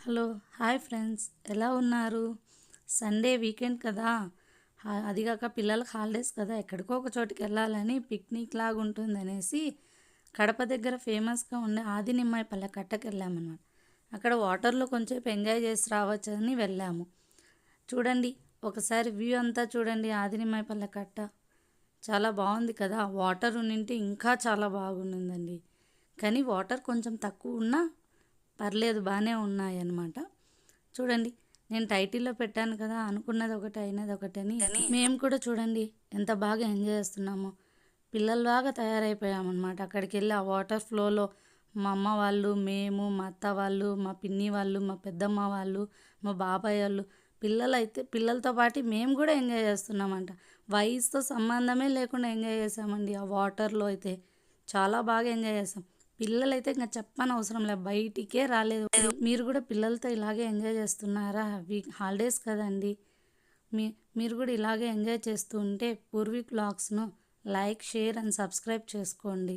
Hello hi friends. ఎలా ఉన్నారు? Sunday weekend కదా. అదిగాక అది కాక పిల్లలకు హాలిడేస్ కదా. ఎక్కడికో ఒక చోటికి వెళ్ళాలని పిక్నిక్ లాగా ఉంటుంది అనేసి కడప దగ్గర ఫేమస్గా ఉండే ఆది నిమ్మాయి పల్లె కట్టకి వెళ్ళామన్నమాట. అక్కడ వాటర్లో కొంచెం ఎంజాయ్ చేసి రావచ్చని వెళ్ళాము. చూడండి ఒకసారి వ్యూ అంతా చూడండి ఆది నిమ్మాయి పల్లె కట్ట చాలా బాగుంది కదా. వాటర్ ఉన్నింటే ఇంకా చాలా బాగుండిందండి కానీ వాటర్ కొంచెం తక్కువ ఉన్నా పర్లేదు బాగానే ఉన్నాయి అన్నమాట చూడండి నేను టైటిల్లో పెట్టాను కదా అనుకున్నది ఒకటి అయినది ఒకటని మేము కూడా చూడండి ఎంత బాగా ఎంజాయ్ చేస్తున్నామో. పిల్లల్లాగా తయారైపోయామన్నమాట. అక్కడికి వెళ్ళి ఆ వాటర్ ఫ్లోలో మా అమ్మ వాళ్ళు మేము మా అత్త వాళ్ళు మా పిన్ని వాళ్ళు మా పెద్దమ్మ వాళ్ళు మా బాబాయ్ వాళ్ళు పిల్లలు అయితే పిల్లలతో పాటు మేము కూడా ఎంజాయ్ చేస్తున్నామంట. వయసుతో సంబంధమే లేకుండా ఎంజాయ్ చేసామండి ఆ వాటర్లో అయితే. చాలా బాగా ఎంజాయ్ చేసాం పిల్లలైతే ఇంకా చెప్పని అవసరం లేదు బయటికే రాలేదు. మీరు కూడా పిల్లలతో ఇలాగే ఎంజాయ్ చేస్తున్నారా? వీక్ హాలిడేస్ కదండి. మీ మీరు కూడా ఇలాగే ఎంజాయ్ చేస్తూ ఉంటే పూర్వీక్ బ్లాగ్స్ను లైక్ షేర్ అండ్ సబ్స్క్రైబ్ చేసుకోండి.